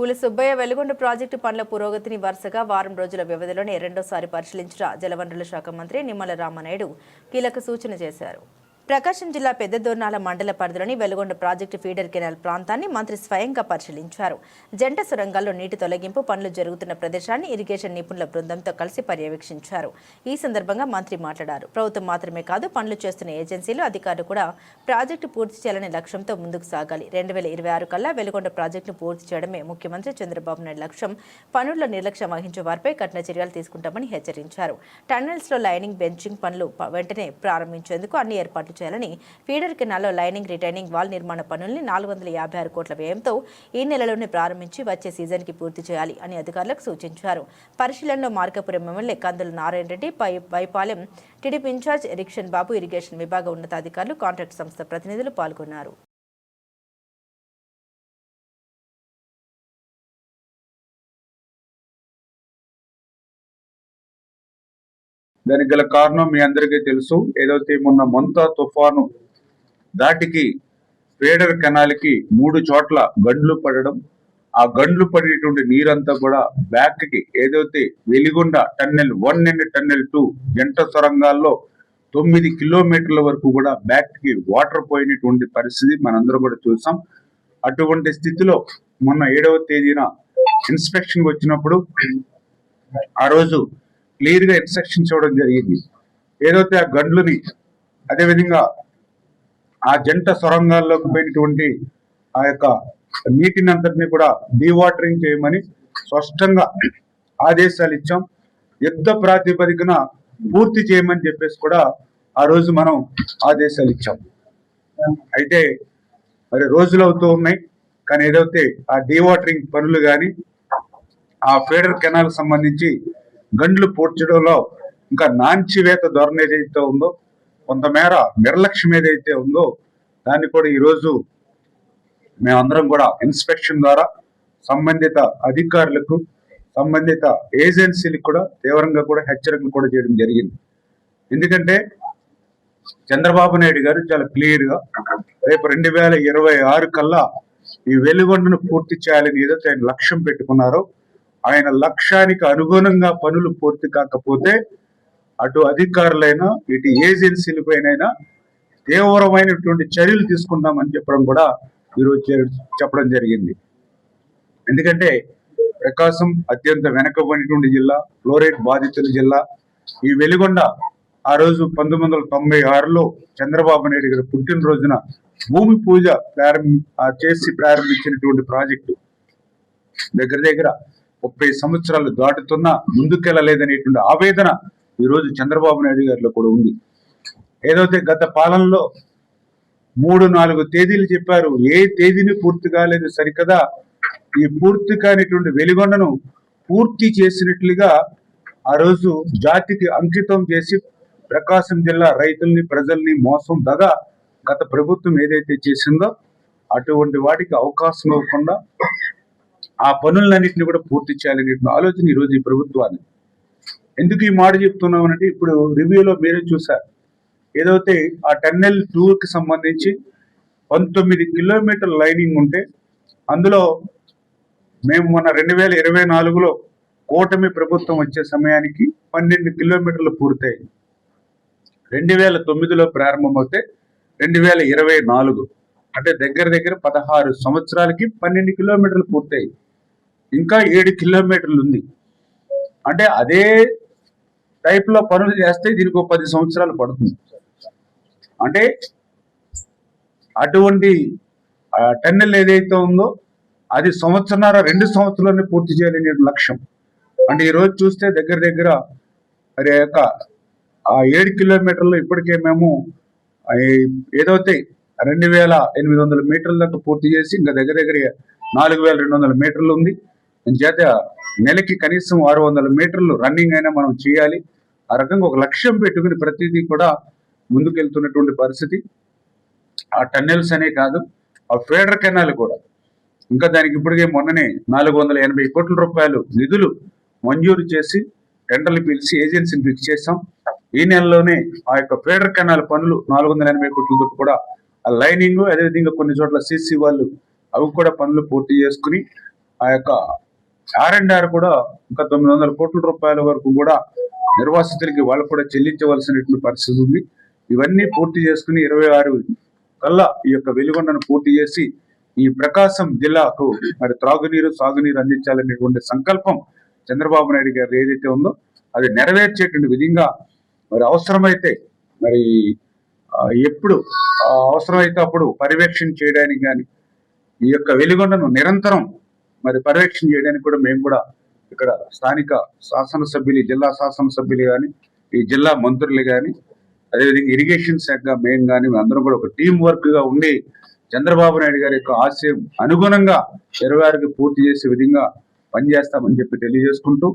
పూల సుబ్బయ్య వెలుగొండ ప్రాజెక్టు పనుల పురోగతిని వరుసగా వారం రోజుల వ్యవధిలోనే రెండోసారి పరిశీలించిన జలవనరుల శాఖ మంత్రి నిమ్మల రామనాయుడు కీలక సూచన చేశారు. ప్రకాశం జిల్లా పెద్దదోర్నాల మండల పరిధిలోని వెలుగొండ ప్రాజెక్టు ఫీడర్ కెనాల్ ప్రాంతాన్ని మంత్రి స్వయంగా పరిశీలించారు. జంట సొరంగాల్లో నీటి తొలగింపు పనులు జరుగుతున్న ప్రదేశాన్ని ఇరిగేషన్ నిపుణుల బృందంతో కలిసి పర్యవేక్షించారు. ఈ సందర్భంగా మంత్రి మాట్లాడారు. ప్రభుత్వం మాత్రమే కాదు పనులు చేస్తున్న ఏజెన్సీలు అధికారులు కూడా ప్రాజెక్టు పూర్తి చేయాలనే లక్ష్యంతో ముందుకు సాగాలి. రెండు వేల ఇరవై ఆరు కల్లా వెలుగొండ ప్రాజెక్టును పూర్తి చేయడమే ముఖ్యమంత్రి చంద్రబాబు నాయుడు లక్ష్యం. పనుల్లో నిర్లక్ష్యం వహించే వారిపై కఠిన చర్యలు తీసుకుంటామని హెచ్చరించారు. టన్నెల్స్లో లైనింగ్ బెంచింగ్ పనులు వెంటనే ప్రారంభించేందుకు అన్ని ఏర్పాట్లు చేయాలని ఫీడర్ కెనాల్లో లైనింగ్ రిటైనింగ్ వాల్ నిర్మాణ పనుల్ని నాలుగు వందల యాభై ఆరు కోట్ల వ్యయంతో ఈ నెలలోనే ప్రారంభించి వచ్చే సీజన్కి పూర్తి చేయాలి అని అధికారులకు సూచించారు. పరిశీలనలో మార్కపురం ఎమ్మెల్యే కందుల నారాయణ రెడ్డి పై Y Palem TDP in-charge Erixion Babu irrigation విభాగ ఉన్నతాధికారులు కాంట్రాక్ట్ సంస్థ ప్రతినిధులు పాల్గొన్నారు. దానికి గల కారణం మీ అందరికీ తెలుసు. ఏదైతే మొన్న మంతా తుఫాను దాటికి పేడర్ కెనాల్కి మూడు చోట్ల గండ్లు పడడం ఆ గండ్లు పడేటువంటి నీరంతా కూడా బ్యాక్కి ఏదైతే Veligonda tunnel one and tunnel two జంట సొరంగాల్లో తొమ్మిది కిలోమీటర్ల వరకు కూడా బ్యాక్కి వాటర్ పోయినటువంటి పరిస్థితి మనందరం కూడా చూసాం. అటువంటి స్థితిలో మొన్న ఏడవ తేదీన ఇన్స్పెక్షన్ వచ్చినప్పుడు ఆ రోజు క్లియర్గా ఇన్స్ట్రక్షన్స్ ఇవ్వడం జరిగింది. ఏదైతే ఆ గండ్లని అదేవిధంగా ఆ జంట సొరంగాల్లోకి పోయినటువంటి ఆ యొక్క నీటిని అంతటిని కూడా డీవాటరింగ్ చేయమని స్పష్టంగా ఆదేశాలు ఇచ్చాం. యుద్ధ ప్రాతిపదికన పూర్తి చేయమని చెప్పేసి కూడా ఆ రోజు మనం ఆదేశాలు ఇచ్చాం. అయితే మరి రోజులు అవుతూ ఉన్నాయి. కానీ ఏదైతే ఆ డీవాటరింగ్ పనులు కానీ ఆ ఫీడర్ కెనాల్ సంబంధించి గండ్లు పూడ్చడంలో ఇంకా నాంచివేత ధోరణి ఏదైతే ఉందో కొంతమేర నిర్లక్ష్యం ఏదైతే ఉందో దాన్ని కూడా ఈరోజు మేమందరం కూడా ఇన్స్పెక్షన్ ద్వారా సంబంధిత అధికారులకు సంబంధిత ఏజెన్సీలకు కూడా తీవ్రంగా కూడా హెచ్చరికలు కూడా చేయడం జరిగింది. ఎందుకంటే చంద్రబాబు నాయుడు గారు చాలా క్లియర్గా రేపు రెండు వేల ఇరవై ఆరు కల్లా ఈ వెలుగొండను పూర్తి చేయాలని ఏదైతే ఆయన లక్ష్యం పెట్టుకున్నారో ఆయన లక్ష్యానికి అనుగుణంగా పనులు పూర్తి కాకపోతే అటు అధికారులైనా ఇటు ఏజెన్సీలపైనైనా తీవ్రమైనటువంటి చర్యలు తీసుకుంటామని చెప్పడం కూడా ఈరోజు చే- చెప్పడం జరిగింది. ఎందుకంటే ప్రకాశం అత్యంత వెనకబడినటువంటి జిల్లా ఫ్లోరైడ్ బాధితుల జిల్లా. ఈ వెలిగొండ ఆ రోజు పంతొమ్మిది వందల తొంభై ఆరులో చంద్రబాబు నాయుడు గారి పుట్టినరోజున భూమి పూజ ప్రారంభి చేసి ప్రారంభించినటువంటి ప్రాజెక్టు దగ్గర దగ్గర ముప్పై సంవత్సరాలు దాటుతున్నా ముందుకెళ్ళలేదనేటువంటి ఆవేదన ఈ రోజు చంద్రబాబు నాయుడు గారిలో కూడా ఉంది. ఏదైతే గత పాలనలో మూడు నాలుగు తేదీలు చెప్పారు ఏ తేదీని పూర్తి కాలేదు సరికదా ఈ పూర్తి కానిటువంటి వెలిగొండను పూర్తి చేసినట్లుగా ఆ రోజు జాతికి అంకితం చేసి ప్రకాశం జిల్లా రైతుల్ని ప్రజల్ని మోసం దగ గత ప్రభుత్వం ఏదైతే చేసిందో అటువంటి వాటికి అవకాశం ఇవ్వకుండా ఆ పనులన్నింటినీ కూడా పూర్తి చేయాలనే ఆలోచన ఈ రోజు ఈ ప్రభుత్వాన్ని. ఎందుకు ఈ మాట చెప్తున్నామనంటే ఇప్పుడు రివ్యూలో మీరే చూసారు. ఏదైతే ఆ టన్నెల్ టూర్కి సంబంధించి పంతొమ్మిది కిలోమీటర్ లైనింగ్ ఉంటే అందులో మేము మొన్న రెండు వేల ఇరవై నాలుగులో కూటమి ప్రభుత్వం వచ్చే సమయానికి పన్నెండు కిలోమీటర్లు పూర్తయింది. రెండు వేల తొమ్మిదిలో ప్రారంభమవుతే రెండు వేల ఇరవై నాలుగు. అంటే దగ్గర దగ్గర పదహారు సంవత్సరాలకి పన్నెండు కిలోమీటర్లు పూర్తయింది. ఇంకా ఏడు కిలోమీటర్లు ఉంది. అంటే అదే టైప్లో పనులు చేస్తే దీనికి ఒక పది సంవత్సరాలు పడుతుంది. అంటే అటువంటి టెన్నెల్ ఏదైతే ఉందో అది సంవత్సరాల రెండు సంవత్సరాలని పూర్తి చేయాలనే లక్ష్యం. అంటే ఈరోజు చూస్తే దగ్గర దగ్గర మరి యొక్క ఆ ఏడు కిలోమీటర్లు ఇప్పటికే మేము ఏదైతే రెండు వేల ఎనిమిది వందల మీటర్ల దాకా పూర్తి చేసి ఇంకా దగ్గర దగ్గర నాలుగు వేల రెండు వందల మీటర్లు ఉంది. చేత నెలకి కనీసం ఆరు వందల మీటర్లు రన్నింగ్ అయినా మనం చేయాలి. ఆ రకంగా ఒక లక్ష్యం పెట్టుకుని ప్రతిదీ కూడా ముందుకెళ్తున్నటువంటి పరిస్థితి. ఆ టన్నెల్స్ అనే కాదు ఆ ఫేడర్ కెనాల్ కూడా. ఇంకా దానికి ఇప్పటికే మొన్ననే నాలుగు వందల ఎనభై కోట్ల రూపాయలు నిధులు మంజూరు చేసి టెండర్లు పిలిచి ఏజెన్సీని ఫిక్స్ చేస్తాం ఈ నెలలోనే ఆ యొక్క ఫేడర్ కెనాల్ పనులు నాలుగు వందల ఎనభై కోట్లతో కూడా ఆ లైనింగ్ అదేవిధంగా కొన్ని చోట్ల సిసి వాళ్ళు అవి కూడా పనులు పూర్తి చేసుకుని ఆ యొక్క ఆర్ అండ్ ఆర్ కూడా ఇంకా తొమ్మిది వందల కోట్ల రూపాయల వరకు కూడా నిర్వాసితులకి వాళ్ళు కూడా చెల్లించవలసినటువంటి పరిస్థితి ఉంది. ఇవన్నీ పూర్తి చేసుకుని ఇరవై ఆరు కల్లా ఈ యొక్క వెలుగొండను పూర్తి చేసి ఈ ప్రకాశం జిల్లాకు మరి త్రాగునీరు సాగునీరు అందించాలనేటువంటి సంకల్పం చంద్రబాబు నాయుడు గారు ఏదైతే ఉందో అది నెరవేర్చేటువంటి విధంగా మరి అవసరమైతే మరి ఎప్పుడు అవసరమైతే అప్పుడు పర్యవేక్షణ చేయడానికి కానీ ఈ యొక్క వెలుగొండను నిరంతరం మరి పర్యవేక్షణ చేయడానికి కూడా మేము కూడా ఇక్కడ స్థానిక శాసనసభ్యులు జిల్లా శాసనసభ్యులు కానీ ఈ జిల్లా మంత్రులు కానీ అదేవిధంగా ఇరిగేషన్ శాఖ మేము కానీ అందరం కూడా ఒక టీం వర్క్గా ఉండి చంద్రబాబు నాయుడు గారి యొక్క ఆశయం అనుగుణంగా ఇరవై ఆరుకి పూర్తి చేసే విధంగా పనిచేస్తామని చెప్పి తెలియజేసుకుంటూ